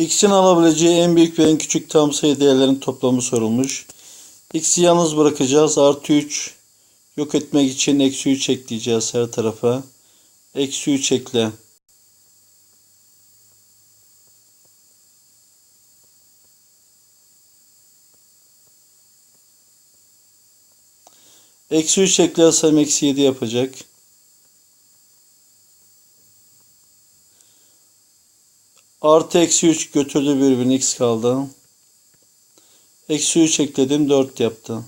X'in alabileceği en büyük ve en küçük tam sayı değerlerin toplamı sorulmuş. X'i yalnız bırakacağız. Artı 3 yok etmek için eksi 3 ekleyeceğiz her tarafa. Eksi 3 ekle. Eksi 3 eklersem eksi 7 yapacak. Artı eksi 3 götürdü birbirini x kaldı. Eksi 3 ekledim 4 yaptı.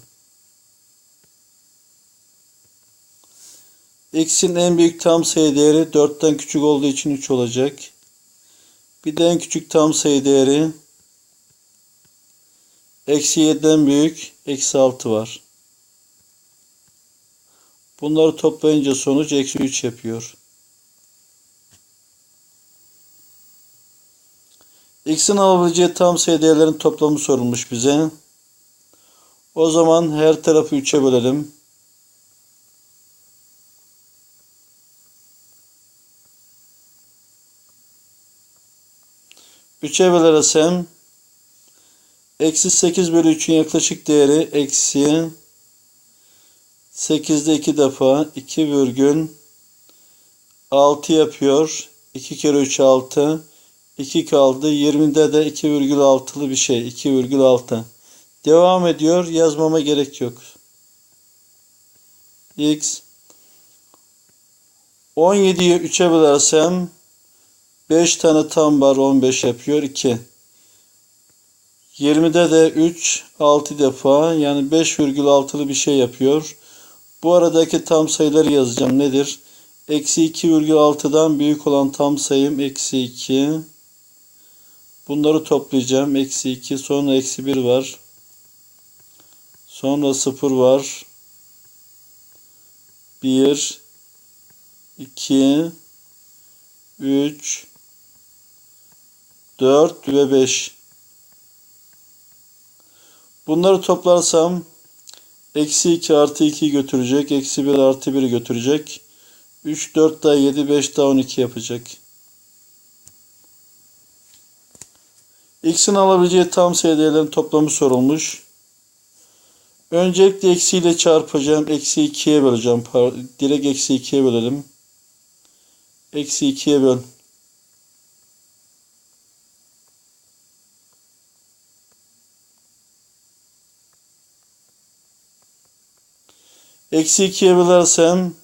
X'in en büyük tam sayı değeri 4'ten küçük olduğu için 3 olacak. Bir de en küçük tam sayı değeri eksi 7'den büyük eksi 6 var. Bunları toplayınca sonuç eksi 3 yapıyor. X'in alabileceği tam sayı değerlerin toplamı sorulmuş bize. O zaman her tarafı 3'e bölelim. Üçe bölersem eksi 8 bölü 3'ün yaklaşık değeri eksi 8'de 2 defa 2 virgül 6 yapıyor. 2 kere 3 6. 2 kaldı. 20'de de 2,6'lı bir şey. 2,6. Devam ediyor. Yazmama gerek yok. X 17'yi 3'e bölersem 5 tane tam var 15 yapıyor 2. 20'de de 3 6 defa yani 5,6'lı bir şey yapıyor. Bu aradaki tam sayıları yazacağım. Nedir? Eksi 2,6'dan büyük olan tam sayım eksi 2. Bunları toplayacağım. Eksi 2 sonra eksi 1 var. Sonra 0 var. 1 2 3 4 ve 5 Bunları toplarsam eksi 2 artı 2 götürecek. Eksi 1 artı 1 götürecek. 3 4 daha 7 5 daha 12 yapacak. X'in alabileceği tam sayı değerlerin toplamı sorulmuş. Öncelikle eksiyle çarpacağım. Eksi 2'ye böleceğim. Direkt eksi 2'ye bölelim. Eksi 2'ye böl. Eksi 2'ye bölersem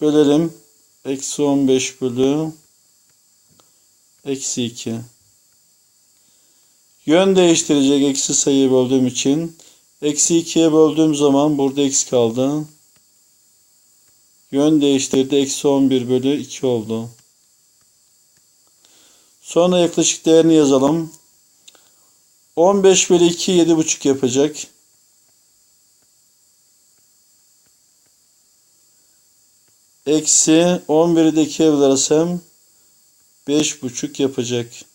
bölerim. Eksi 15 bölü eksi 2. Yön değiştirecek eksi sayıyı böldüğüm için. Eksi 2'ye böldüğüm zaman burada x kaldı. Yön değiştirdi. Eksi 11 bölü 2 oldu. Sonra yaklaşık değerini yazalım. 15 bölü 2 7,5 yapacak. Eksi 11'i de 2'ye bölersem 5,5 yapacak.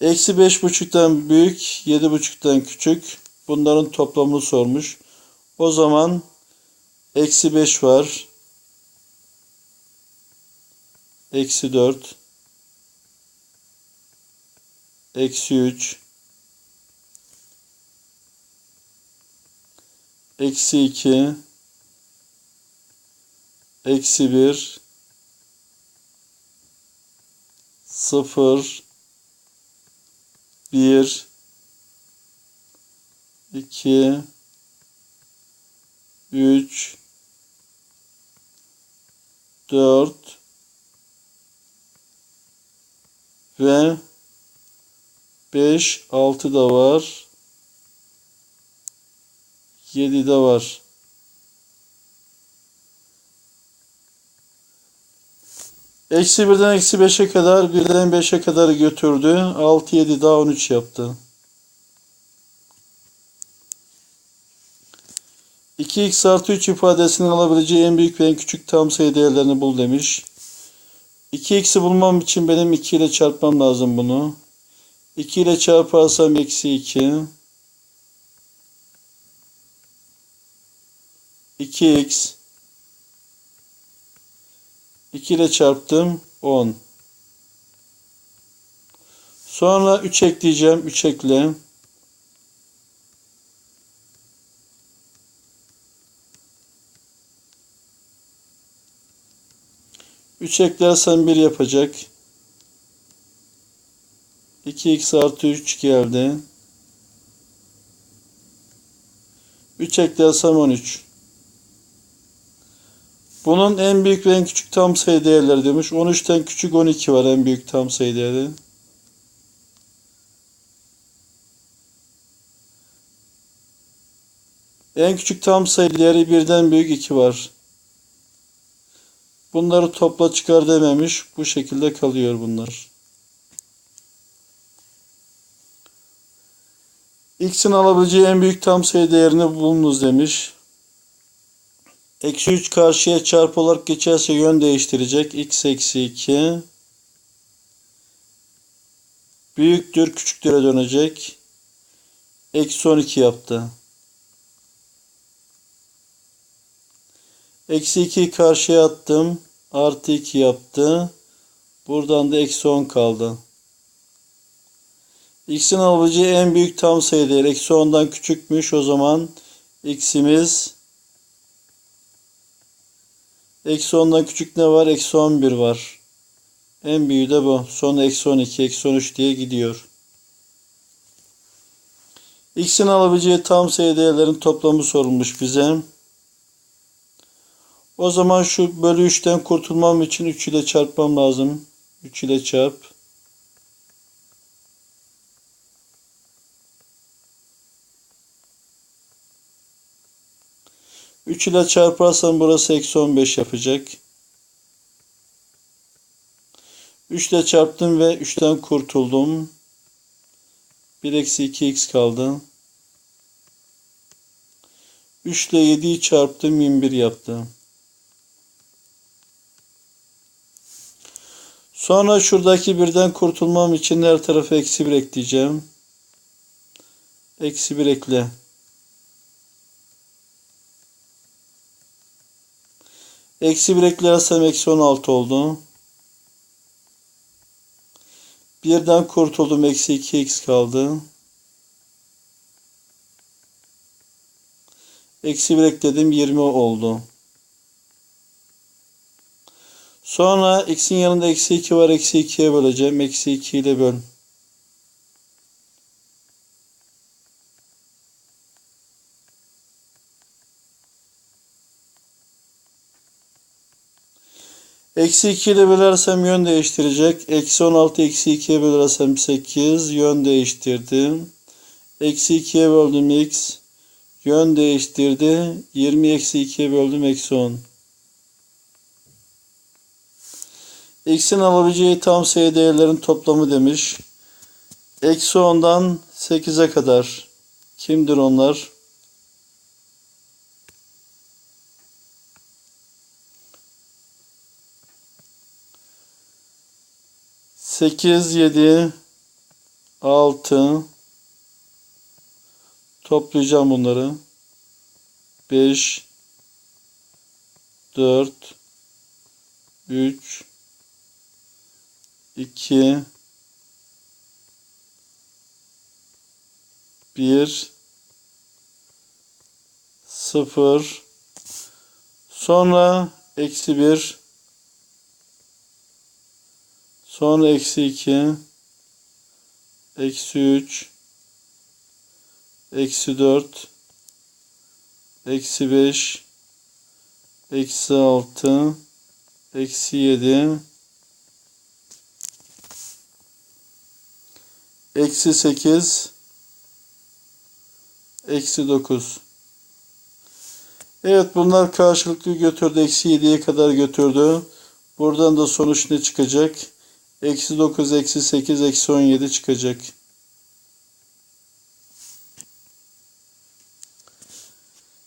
Eksi beş buçuktan büyük, yedi buçuktan küçük. Bunların toplamını sormuş. O zaman eksi beş var. Eksi dört. Eksi üç. Eksi iki. Eksi bir. Sıfır. 1 2 3 4 ve 5 6 da var. 7 de var Eksi 1'den eksi 5'e kadar 1'den 5'e kadar götürdü. 6, 7 daha 13 yaptı. 2x artı 3 ifadesinin alabileceği en büyük ve en küçük tam sayı değerlerini bul demiş. 2x'i bulmam için benim 2 ile çarpmam lazım bunu. 2 ile çarparsam eksi 2. 2x 2 ile çarptım 10. Sonra 3 ekleyeceğim. 3 ekle. Üç eklersen bir yapacak. 2x artı 3 geldi. 3 eklersem 13. Bunun en büyük ve en küçük tam sayı değerleri demiş. 13'ten küçük 12 var en büyük tam sayı değeri. En küçük tam sayı değeri birden büyük 2 var. Bunları topla çıkar dememiş. Bu şekilde kalıyor bunlar. X'in alabileceği en büyük tam sayı değerini bulunuz demiş. Eksi 3 karşıya çarpı olarak geçerse yön değiştirecek. X eksi 2 büyüktür küçüktüre dönecek. Eksi 12 yaptı. Eksi 2'yi karşıya attım. Artı 2 yaptı. Buradan da eksi 10 kaldı. X'in alabileceği en büyük tam sayı değeri eksi 10'dan küçükmüş. O zaman X'imiz eksi 10'dan küçük ne var? Eksi 11 var. En büyüğü de bu. Sonra eksi 12, eksi 13 diye gidiyor. X'in alabileceği tam sayı değerlerin toplamı sorulmuş bize. O zaman şu bölü 3'ten kurtulmam için 3 ile çarpmam lazım. 3 ile çarp. Üç ile çarparsam burası eksi 15 yapacak. 3 ile çarptım ve 3'ten kurtuldum. 1 eksi 2x kaldı. 3 ile 7'yi çarptım 21 yaptı. Sonra şuradaki birden kurtulmam için her tarafa eksi 1 ekleyeceğim. Eksi 1 ekle. Eksi 1 eklersem eksi 16 oldu. Birden kurtuldum. Eksi 2x kaldı. Eksi 1 ekledim. 20 oldu. Sonra x'in yanında eksi 2 var. Eksi 2'ye böleceğim. Eksi 2 ile böl. Eksi 2 ile bölersem yön değiştirecek. Eksi 16 eksi 2'ye bölersem 8 yön değiştirdim. Eksi 2'ye böldüm x yön değiştirdi. 20 eksi 2'ye böldüm eksi 10. X'in alabileceği tam sayı değerlerin toplamı demiş. Eksi 10'dan 8'e kadar. Kimdir onlar? Sekiz, yedi, altı. Toplayacağım bunları. Beş, dört, üç, 2 1 0 sonra eksi 1 sonra eksi 2 eksi 3 eksi 4 eksi 5 eksi 6 eksi 7 Eksi 8 Eksi 9 Evet bunlar karşılıklı götürdü. Eksi 7'ye kadar götürdü. Buradan da sonuç ne çıkacak? Eksi 9, eksi 8, eksi 17 çıkacak.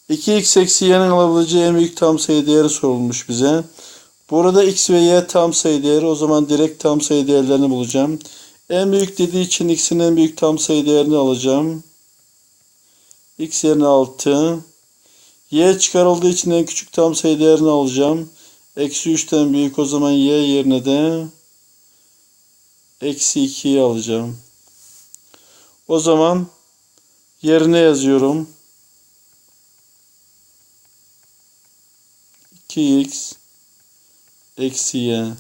İki x eksi y'nin alabileceği en büyük tam sayı değeri sorulmuş bize. Burada x ve y tam sayı değeri. O zaman direkt tam sayı değerlerini bulacağım. En büyük dediği için x'in en büyük tam sayı değerini alacağım. x yerine 6. y çıkarıldığı için en küçük tam sayı değerini alacağım. Eksi 3'ten büyük o zaman y yerine de eksi 2'yi alacağım. O zaman yerine yazıyorum. 2x eksi y.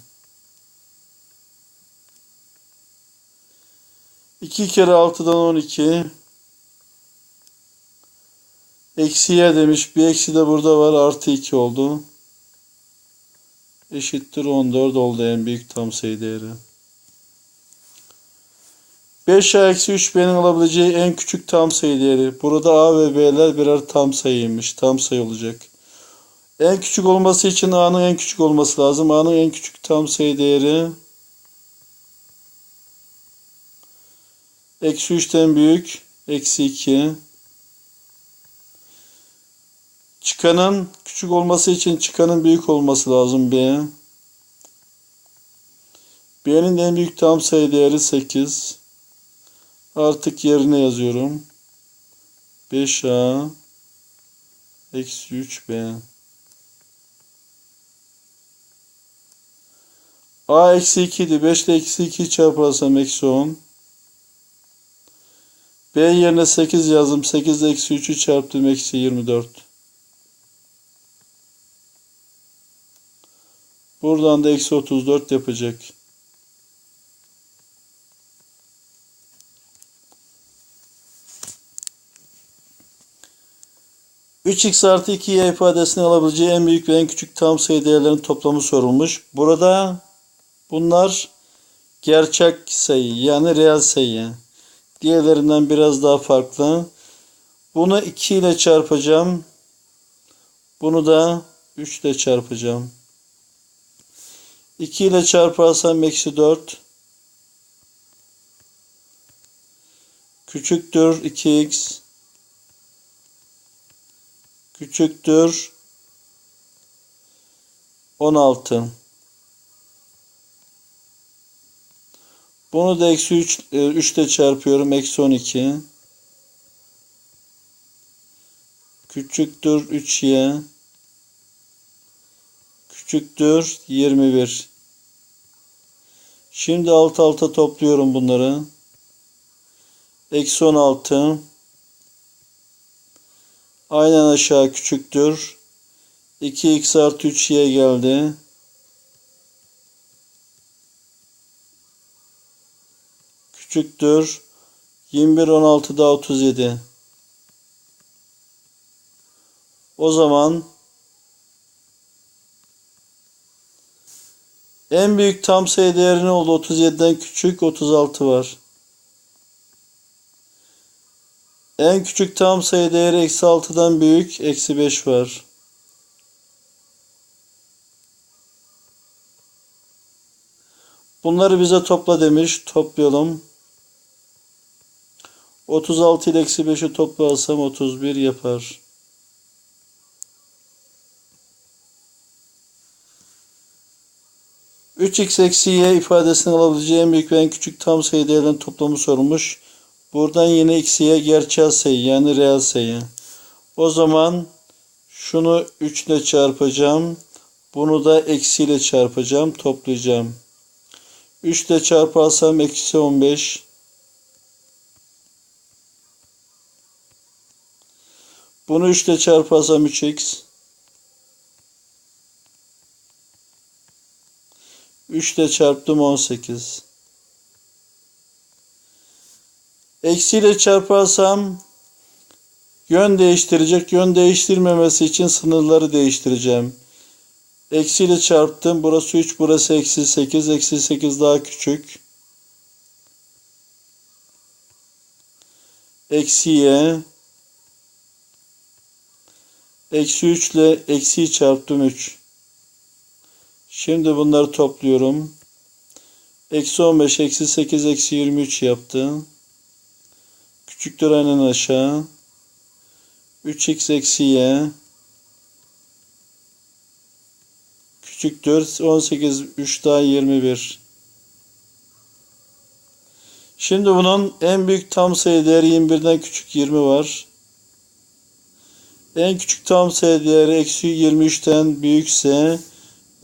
2 kere 6'dan 12 eksi y demiş. Bir eksi de burada var. Artı 2 oldu. Eşittir 14 oldu en büyük tam sayı değeri. 5a eksi 3b'nin alabileceği en küçük tam sayı değeri. Burada a ve b'ler birer tam sayıymış. Tam sayı olacak. En küçük olması için a'nın en küçük olması lazım. a'nın en küçük tam sayı değeri eksi 3'ten büyük eksi 2. Çıkanın küçük olması için çıkanın büyük olması lazım b. b'nin en büyük tam sayı değeri 8. Artık yerine yazıyorum. 5a eksi 3b. a eksi 2 idi. 5 ile eksi 2 çarparsam eksi 10. b yerine 8 yazdım. 8 ile eksi 3'ü çarptım. Eksi 24. Buradan da eksi 34 yapacak. 3x artı 2y ifadesini alabileceği en büyük ve en küçük tam sayı değerlerin toplamı sorulmuş. Burada bunlar gerçek sayı yani reel sayı. Diğerlerinden biraz daha farklı. Bunu 2 ile çarpacağım. Bunu da 3 ile çarpacağım. 2 ile çarparsam eksi 4. Küçüktür 2x küçüktür 16. Bunu da eksi 3, 3 ile çarpıyorum. Eksi 12. Küçüktür 3y. Küçüktür 21. Şimdi alt alta topluyorum bunları. Eksi 16. Aynen aşağı küçüktür. 2x artı 3y geldi. Küçüktür. 21 16 daha 37. O zaman en büyük tam sayı değeri ne oldu? 37'den küçük 36 var. En küçük tam sayı değeri eksi 6'dan büyük eksi 5 var. Bunları bize topla demiş. Toplayalım. 36 ile eksi 5'i toplarsam 31 yapar. X eksi y ifadesini alabileceği en büyük ve en küçük tam sayı değerlerin toplamı sorulmuş. Buradan yine x'ye gerçel sayı yani reel sayı. O zaman şunu 3 ile çarpacağım. Bunu da eksi ile çarpacağım. Toplayacağım. 3 ile çarparsam eksi 15. Bunu 3 ile çarparsam 3x. 3 ile çarptım 18. Eksiyle çarparsam yön değiştirecek. Yön değiştirmemesi için sınırları değiştireceğim. Eksiyle çarptım. Burası 3, burası eksi 8. Eksi 8 daha küçük. Eksiye. Eksi 3 ile eksiyi çarptım 3. Şimdi bunları topluyorum. Eksi 15, eksi 8, eksi 23 yaptı. Küçüktür aynen aşağı. 3x eksi y. Küçüktür 18 3 daha 21. Şimdi bunun en büyük tam sayı değeri 21'den küçük 20 var. En küçük tam sayı değeri eksi 23'ten büyükse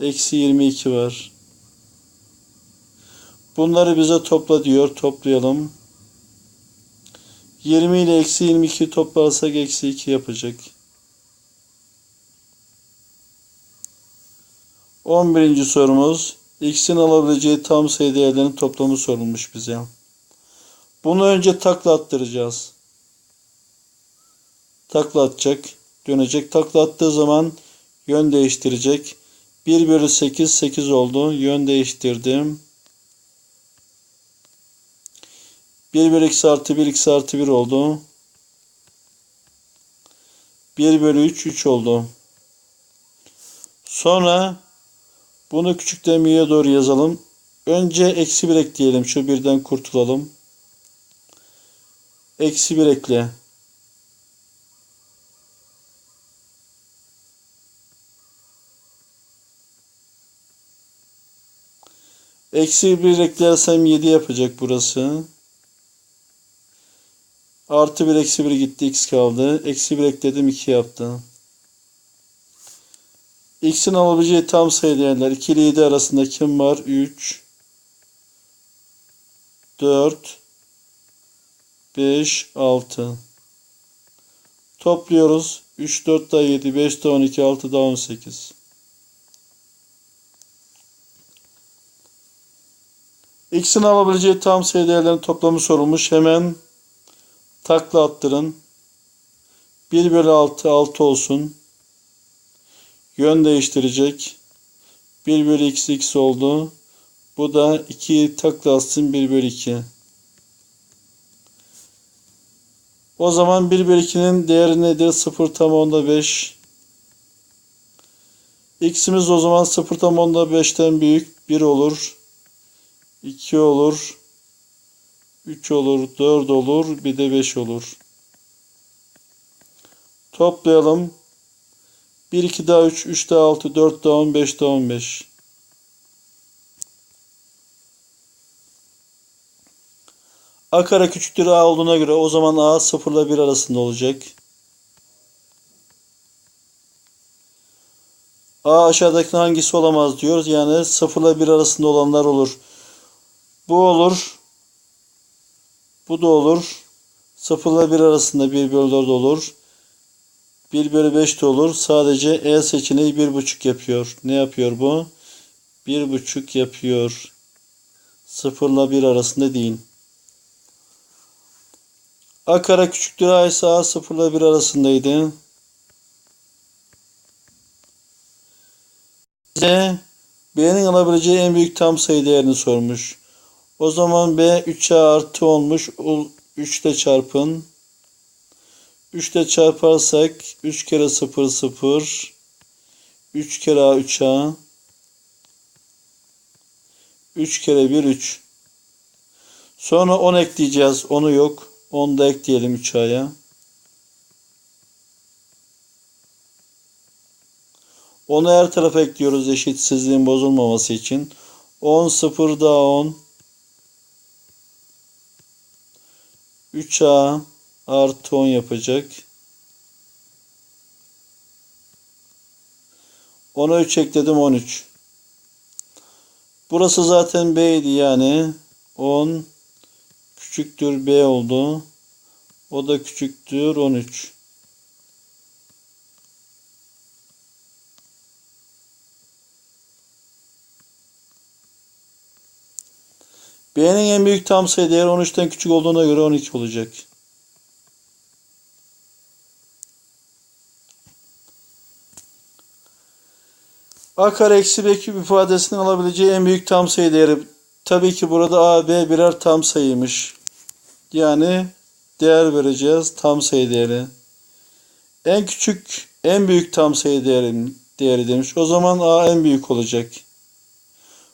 eksi 22 var. Bunları bize topla diyor. Toplayalım. 20 ile eksi 22 toplarsak eksi 2 yapacak. 11. sorumuz x'in alabileceği tam sayı değerlerinin toplamı sorulmuş bize. Bunu önce takla attıracağız. Takla atacak. Dönecek. Takla attığı zaman yön değiştirecek. 1 bölü 8 8 oldu. Yön değiştirdim. 1 bölü x artı 1 x artı 1 oldu. 1 bölü 3 3 oldu. Sonra bunu küçükten büyüğe doğru yazalım. Önce eksi 1 ekleyelim. Şu birden kurtulalım. Eksi 1 ekle. Eksi 1 eklersem 7 yapacak burası. Artı 1 eksi 1 gitti x kaldı. Eksi 1 ekledim 2 yaptı. X'in alabileceği tam sayı değerler 2 ile 7 arasında kim var? 3 4 5 6 Topluyoruz. 3 4 daha 7 5 daha 12 6 daha 18 X'in alabileceği tam sayı değerlerin toplamı sorulmuş. Hemen takla attırın. 1 bölü 6 6 olsun. Yön değiştirecek. 1 bölü x x oldu. Bu da 2 takla atsın 1 bölü 2. O zaman 1 bölü 2'nin değeri nedir? 0 tam onda 5. X'imiz o zaman 0 tam onda 5'ten büyük 1 olur. 2 olur. 3 olur. 4 olur. Bir de 5 olur. Toplayalım. 1, 2 daha 3, 3 daha 6, 4 daha 10, 5 daha 15. A kare küçüktür A olduğuna göre o zaman A 0 ile 1 arasında olacak. A aşağıdaki hangisi olamaz diyoruz. Yani 0 ile 1 arasında olanlar olur. Bu olur. Bu da olur. 0 ile 1 arasında 1 bölü 4 olur. 1 bölü 5 de olur. Sadece E seçeneği 1,5 yapıyor. Ne yapıyor bu? 1,5 yapıyor. 0 ile 1 arasında değil. A kare küçüktür A ise A 0 ile 1 arasındaydı. Bize B'nin alabileceği en büyük tam sayı değerini sormuş. O zaman B 3'e artı olmuş. 3 ile çarpın. 3 ile çarparsak 3 kere 0 0 3 kere A 3A 3 kere 1 3 Sonra 10 ekleyeceğiz. 10'u yok. 10 da ekleyelim 3A'ya. 10'u her tarafa ekliyoruz eşitsizliğin bozulmaması için. 10 0 daha 10 3A artı 10 yapacak. 10'a 3 ekledim 13. Burası zaten B'ydi yani 10 küçüktür B oldu. O da küçüktür 13. B'nin en büyük tam sayı değeri 13'ten küçük olduğuna göre 12 olacak. A kare eksi B küp ifadesinin alabileceği en büyük tam sayı değeri. Tabii ki burada A, B birer tam sayıymış. Yani değer vereceğiz tam sayı değeri. En küçük, en büyük tam sayı değeri, değeri demiş. O zaman A en büyük olacak.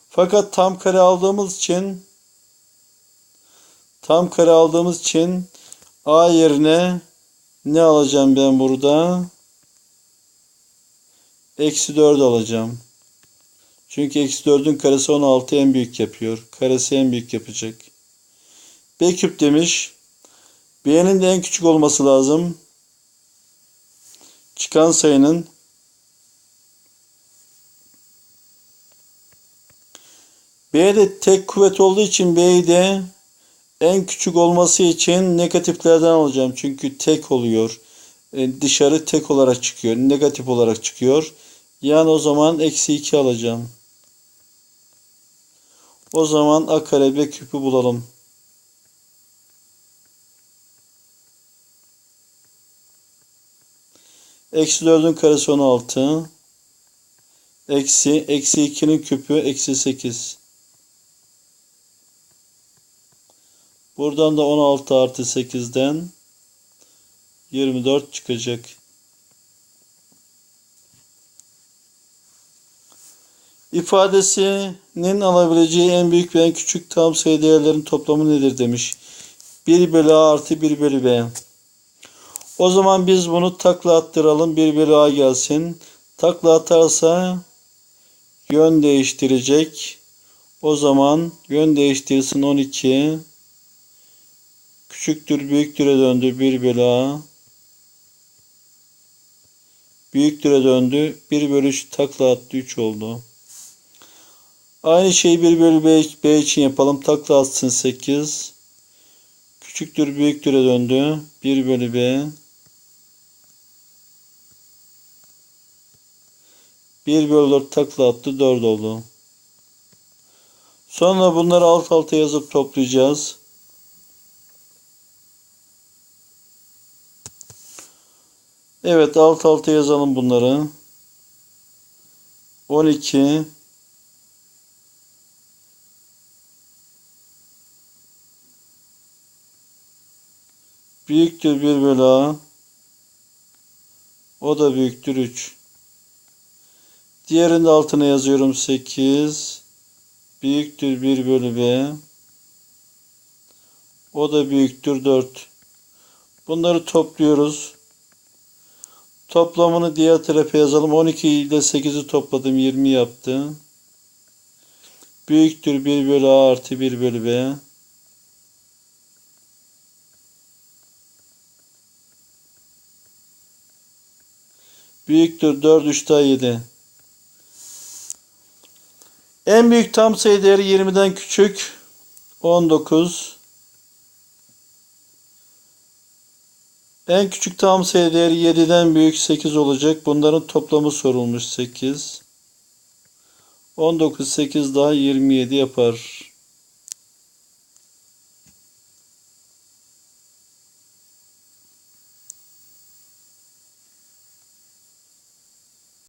Fakat tam kare aldığımız için tam kare aldığımız için A yerine ne alacağım ben burada? Eksi 4 alacağım. Çünkü eksi 4'ün karesi 16 en büyük yapıyor. Karesi en büyük yapacak. B küp demiş. B'nin de en küçük olması lazım. çıkan sayının B'de tek kuvvet olduğu için B'yi de en küçük olması için negatiflerden alacağım. Çünkü tek oluyor. E, dışarı tek olarak çıkıyor. Negatif olarak çıkıyor. Yani o zaman eksi 2 alacağım. O zaman a kare b küpü bulalım. Eksi 4'ün karesi 16. Eksi, eksi 2'nin küpü eksi 8. Buradan da 16 artı 8'den 24 çıkacak. İfadesinin alabileceği en büyük ve en küçük tam sayı değerlerin toplamı nedir demiş. 1 bölü a artı 1 bölü b. O zaman biz bunu takla attıralım. 1 bölü a gelsin. Takla atarsa yön değiştirecek. O zaman yön değiştirsin 12. Küçüktür büyüktüre döndü 1 bölü a. Büyüktüre döndü. 1 bölü 3 takla attı 3 oldu. Aynı şeyi 1 bölü b, b için yapalım. Takla atsın 8. Küçüktür büyüktüre döndü. 1 bölü b. 1 bölü 4 takla attı 4 oldu. Sonra bunları alt alta yazıp toplayacağız. Evet alt alta yazalım bunları. 12 büyüktür 1 bölü a. O da büyüktür 3. Diğerinde altına yazıyorum 8 büyüktür 1 bölü b. O da büyüktür 4. Bunları topluyoruz. Toplamını diğer tarafa yazalım. 12 ile 8'i topladım 20 yaptı. Büyüktür 1 bölü a artı 1 bölü b. Büyüktür 4 3 daha 7. En büyük tam sayı değeri 20'den küçük 19. En küçük tam sayı değeri 7'den büyük 8 olacak. Bunların toplamı sorulmuş 8. 19 8 daha 27 yapar.